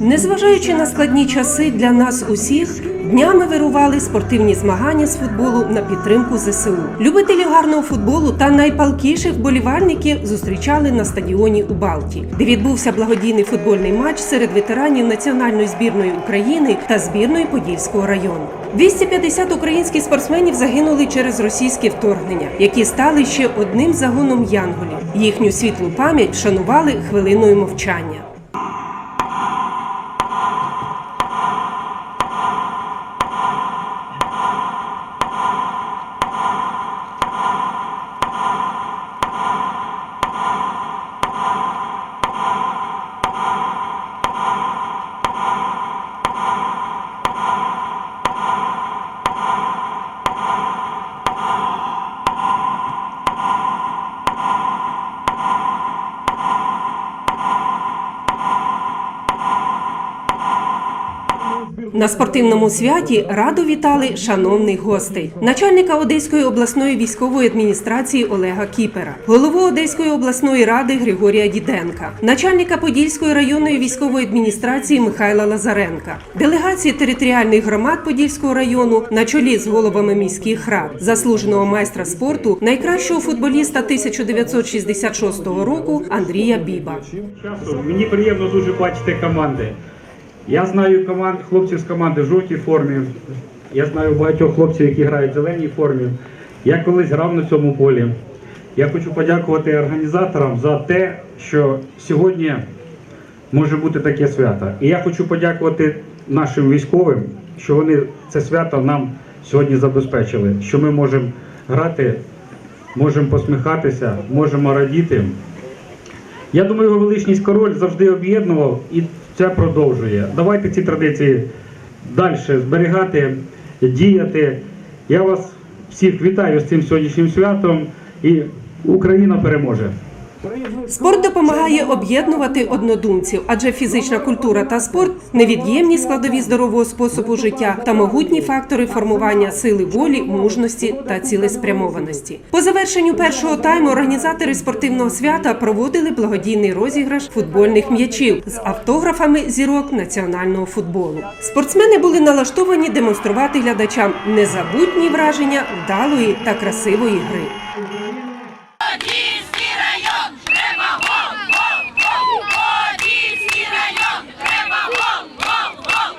Незважаючи на складні часи для нас усіх, днями вирували спортивні змагання з футболу на підтримку ЗСУ. Любителі гарного футболу та найпалкіших вболівальників зустрічали на стадіоні у Балті, де відбувся благодійний футбольний матч серед ветеранів національної збірної України та збірної Подільського району. 250 українських спортсменів загинули через російське вторгнення, які стали ще одним загоном янголів. Їхню світлу пам'ять вшанували хвилиною мовчання. На спортивному святі раду вітали шановних гостей, начальника Одеської обласної військової адміністрації Олега Кіпера, голову Одеської обласної ради Григорія Діденка, начальника Подільської районної військової адміністрації Михайла Лазаренка, делегації територіальних громад Подільського району на чолі з головами міських рад, заслуженого майстра спорту, найкращого футболіста 1966 року Андрія Біба. Мені приємно дуже бачити команди. Я знаю команд, хлопців з команди в жовтій формі. Я знаю багатьох хлопців, які грають в зеленій формі. Я колись грав на цьому полі. Я хочу подякувати організаторам за те, що сьогодні може бути таке свято. І я хочу подякувати нашим військовим, що вони це свято нам сьогодні забезпечили, що ми можемо грати, можемо посміхатися, можемо радіти. Я думаю, його величність король завжди об'єднував і це продовжує. Давайте ці традиції далі зберігати, діяти. Я вас всіх вітаю з цим сьогоднішнім святом і Україна переможе. Спорт допомагає об'єднувати однодумців, адже фізична культура та спорт невід'ємні складові здорового способу життя та могутні фактори формування сили волі, мужності та цілеспрямованості. По завершенню першого тайму організатори спортивного свята проводили благодійний розіграш футбольних м'ячів з автографами зірок національного футболу. Спортсмени були налаштовані демонструвати глядачам незабутні враження вдалої та красивої гри. Подільський район, треба гол, гол, гол! Подільський район, треба гол, гол, гол!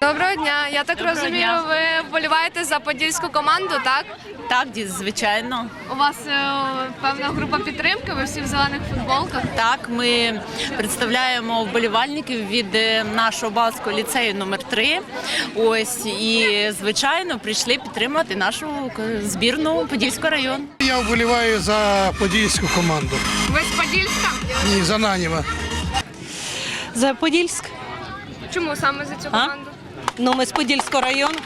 Доброго дня. Я так розумію, дня. ви вболіваєте за подільську команду, так? Так, звичайно. У вас е, певна група підтримки, ви всі в зелених футболках. Так, ми представляємо вболівальників від е, нашого Балського ліцею номер 3 Ось і звичайно прийшли підтримати нашу к- збірну Подільського району. Я вболіваю за подільську команду. Ви з Подільська? Ні, за Наніва. За Подільськ. Чому саме за цю А? команду? Ну, ми з Подільського району.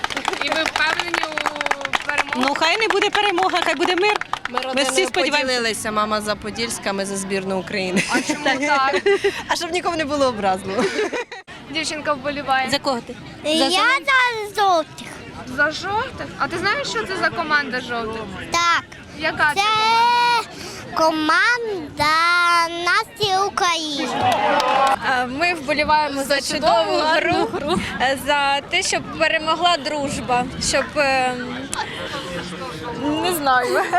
І ви впевнені у перемогу? Ну, хай не буде перемога, хай буде мир. Ми всі родиною сподіваємося. поділилися, мама за Подільська, ми за збірну України. А чому так? А щоб нікому не було образливо. Дівчинка вболіває. За кого ти? Я за жовтих. За жовтих? А ти знаєш, що це за команда жовтих? Так, Яка це? це команда Насті України. Ми вболіваємо за чудову гру, е, за те, щоб перемогла дружба, щоб е, не знаю.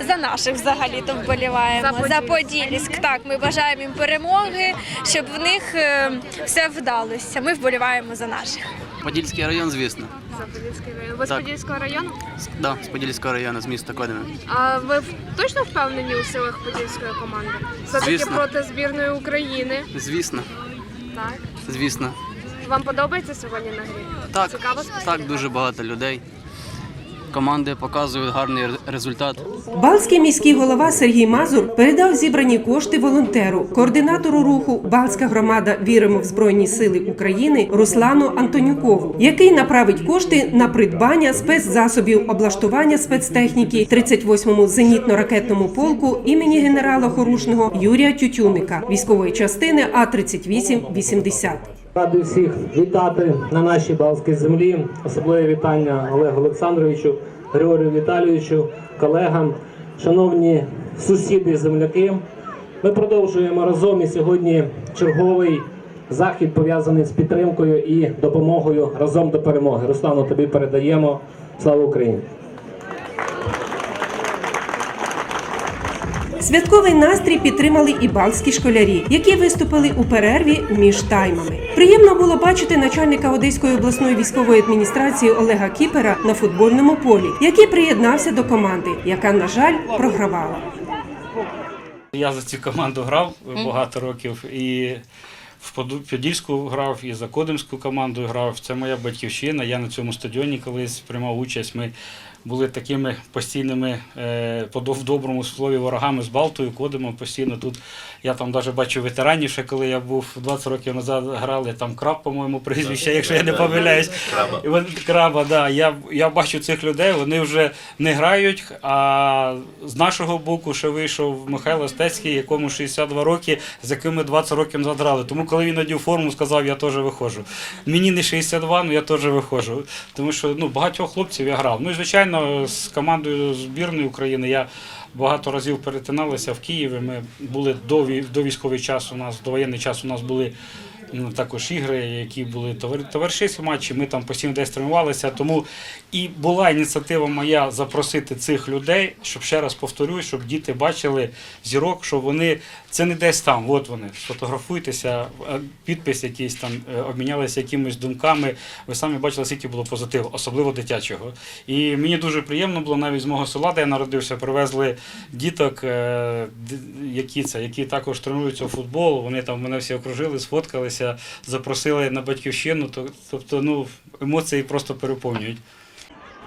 За наших взагалі то вболіваємо. За Подільськ. Так, ми бажаємо їм перемоги, щоб в них е, все вдалося. Ми вболіваємо за наших. Подільський район, звісно. За Подільський район. Ви з Так. Подільського району? З- Да, з Подільського району, з міста Кодине. А ви в- точно впевнені у силах Подільської команди? Все-таки Звісно. проти збірної України. Звісно, Так. звісно. Вам подобається сьогодні на грі? Так, Цікаво спостерігати? так, дуже багато людей. Команди показують гарний результат. Балтський міський голова Сергій Мазур передав зібрані кошти волонтеру, координатору руху Балтська громада. Віримо в Збройні Сили України Руслану Антонюкову, який направить кошти на придбання спецзасобів облаштування спецтехніки 38-му зенітно-ракетному полку імені генерала Хорушного Юрія Тютюника військової частини А 3880 Радий всіх вітати на нашій Балтській землі. Особливе вітання Олегу Олександровичу, Григорію Віталійовичу, колегам, шановні сусіди, земляки. Ми продовжуємо разом і сьогодні черговий захід пов'язаний з підтримкою і допомогою разом до перемоги. Руслану, тобі передаємо. Слава Україні! Святковий настрій підтримали і балтські школярі, які виступили у перерві між таймами. Приємно було бачити начальника Одеської обласної військової адміністрації Олега Кіпера на футбольному полі, який приєднався до команди, яка, на жаль, програвала. Я за цю команду грав багато років і в Подільську грав, і за Кодимську команду грав. Це моя батьківщина. Я на цьому стадіоні колись приймав участь. Ми були такими постійними, е, в доброму слові, ворогами з Балтою, Кодимом постійно тут. Я там навіть бачу ветеранів, ще коли я був 20 років назад грали, там краб, по-моєму, прізвище, якщо я не помиляюсь. Вони- Краба, да. Я, я бачу цих людей, вони вже не грають. А з нашого боку ще вийшов Михайло Стецький, якому 62 роки, з яким ми 20 років назад грали. Тому коли він надів форму, сказав, я теж виходжу. Мені не 62, але я теж виходжу. Тому що ну, багатьох хлопців я грав. Ну і звичайно, з командою збірної України я багато разів перетиналися в Києві. Ми були до, військовий час у нас, до воєнний час у нас були також ігри, які були товар- товаришівські матчі, ми там постійно десь тренувалися. Тому і була ініціатива моя запросити цих людей, щоб ще раз повторюю, щоб діти бачили зірок, що вони це не десь там, от вони, сфотографуйтеся, підпис якийсь там, е, обмінялися якимись думками. Ви самі бачили, скільки було позитиву, особливо дитячого. І мені дуже приємно було навіть з мого села, де я народився, привезли діток, е, які це, які також тренуються у футбол. Вони там мене всі окружили, сфоткалися, запросили на батьківщину. Тобто, ну, емоції просто переповнюють.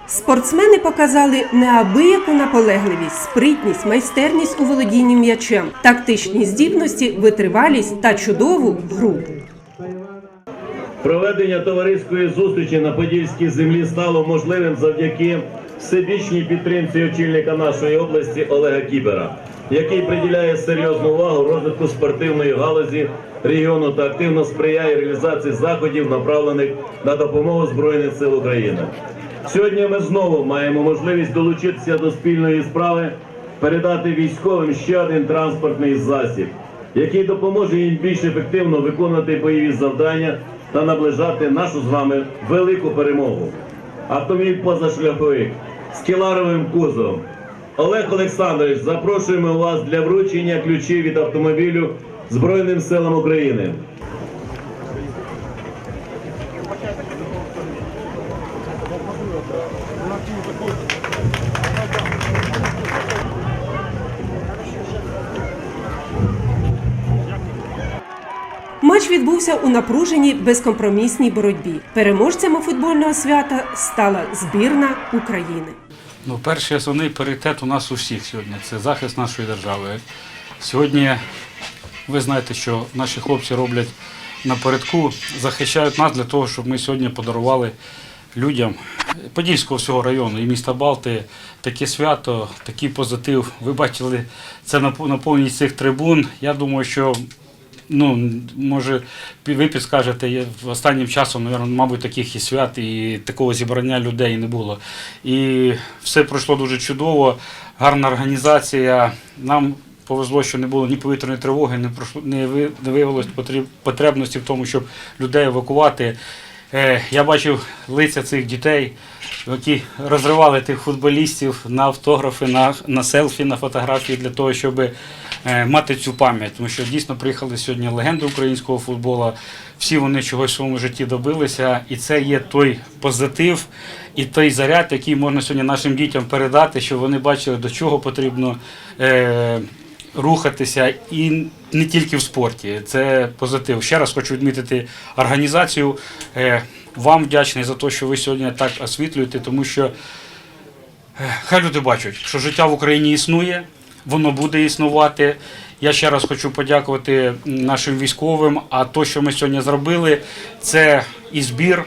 Спортсмени показали неабияку наполегливість, спритність, майстерність у володінні м'ячем, тактичні здібності, витривалість та чудову гру. Проведення товариської зустрічі на Подільській землі стало можливим завдяки всебічній підтримці очільника нашої області Олега Кібера, який приділяє серйозну увагу розвитку спортивної галузі регіону та активно сприяє реалізації заходів, направлених на допомогу Збройних сил України. Сьогодні ми знову маємо можливість долучитися до спільної справи, передати військовим ще один транспортний засіб, який допоможе їм більш ефективно виконувати бойові завдання та наближати нашу з вами велику перемогу. Автомобіль позашляховик з кіларовим кузовом. Олег Олександрович, запрошуємо вас для вручення ключів від автомобілю Збройним силам України. Матч відбувся у напруженій безкомпромісній боротьбі. Переможцями футбольного свята стала збірна України. Ну, перший основний пріоритет у нас у всіх сьогодні це захист нашої держави. Сьогодні ви знаєте, що наші хлопці роблять напередку, захищають нас для того, щоб ми сьогодні подарували людям Подільського всього району і міста Балти таке свято, такий позитив. Ви бачили це нап- наповненість цих трибун. Я думаю, що ну, може, ви підскажете, останнім часом, мабуть, таких і свят, і такого зібрання людей не було. І все пройшло дуже чудово, гарна організація. Нам повезло, що не було ні повітряної тривоги, не, пройшло, не, виявилось потребності в тому, щоб людей евакувати. Е, я бачив лиця цих дітей, які розривали тих футболістів на автографи, на, на селфі, на фотографії для того, щоб е, мати цю пам'ять. Тому що дійсно приїхали сьогодні легенди українського футболу. Всі вони чогось в своєму житті добилися, і це є той позитив і той заряд, який можна сьогодні нашим дітям передати, щоб вони бачили, до чого потрібно. Е, рухатися і не тільки в спорті. Це позитив. Ще раз хочу відмітити організацію. Е, Вам вдячний за те, що ви сьогодні так освітлюєте, тому що е, хай люди бачать, що життя в Україні існує, воно буде існувати. Я ще раз хочу подякувати нашим військовим. А то, що ми сьогодні зробили, це і збір.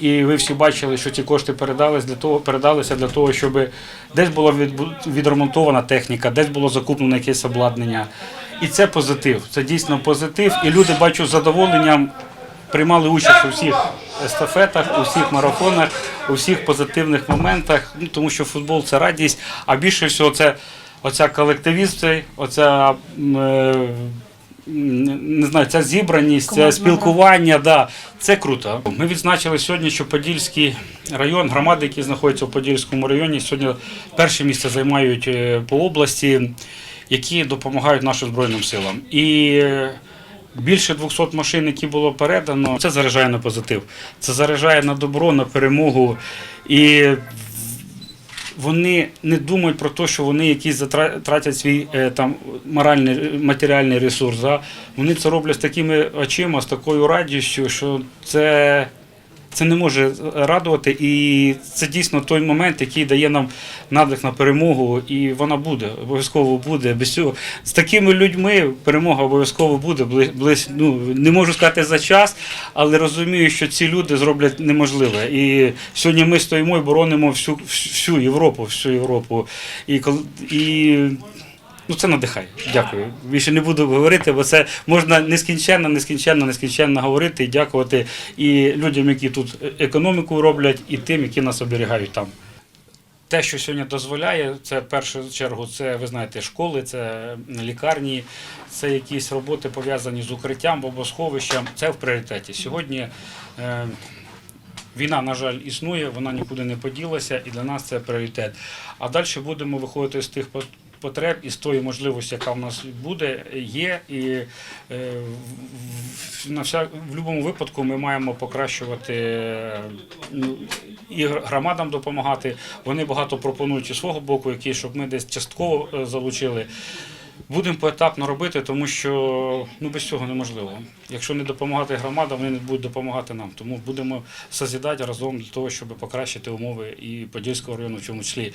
І ви всі бачили, що ці кошти передались для того, передалися для того, щоб десь була відремонтована техніка, десь було закуплено якесь обладнання. І це позитив. Це дійсно позитив. І люди бачу з задоволенням приймали участь у всіх естафетах, у всіх марафонах, у всіх позитивних моментах, ну, тому що футбол це радість, а більше всього це оця колективіст, оця е, не знаю, ця зібраність, це спілкування, да, це круто. Ми відзначили сьогодні, що Подільський район, громади, які знаходяться в Подільському районі, сьогодні перше місце займають е, по області, які допомагають нашим Збройним силам. І е, Більше 200 машин, які було передано, це заряджає на позитив. Це заряджає на добро, на перемогу. І вони не думають про те, що вони якісь затратять тратять свій е, там моральний матеріальний ресурс. Вони це роблять з такими очима, з такою радістю, що це. Це не може радувати, і це дійсно той момент, який дає нам надих на перемогу, і вона буде, обов'язково буде. Без цього з такими людьми перемога обов'язково буде. Близь- ну, не можу сказати за час, але розумію, що ці люди зроблять неможливе. І сьогодні ми стоїмо і боронимо всю, всю Європу, всю Європу. І, і Ну, це надихає. Дякую. Більше не буду говорити, бо це можна нескінченно, нескінченно, нескінченно говорити і дякувати і людям, які тут економіку роблять, і тим, які нас оберігають там. Те, що сьогодні дозволяє, це в першу чергу, це ви знаєте, школи, це лікарні, це якісь роботи пов'язані з укриттям, бомбосховищем. Це в пріоритеті. Сьогодні е, Війна, на жаль, існує, вона нікуди не поділася, і для нас це пріоритет. А далі будемо виходити з тих потреб і з тої можливості, яка в нас буде, є. І е, на вся, в будь-якому випадку ми маємо покращувати ну, і громадам допомагати. Вони багато пропонують і свого боку, які, щоб ми десь частково е, залучили. Будемо поетапно робити, тому що ну, без цього неможливо. Якщо не допомагати громадам, вони не будуть допомагати нам. Тому будемо созідати разом для того, щоб покращити умови і Подільського району, в чому числі.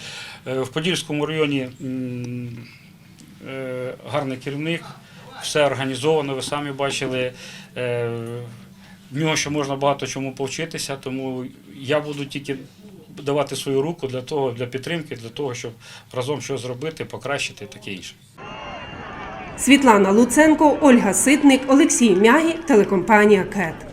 Е, В Подільському районі е, гарний керівник, все організовано, ви самі бачили. Е, В нього ще можна багато чому повчитися, тому я буду тільки давати свою руку для того, для підтримки, для того, щоб разом щось зробити, покращити і таке інше. Світлана Луценко, Ольга Ситник, Олексій Мягі, телекомпанія КЕТ.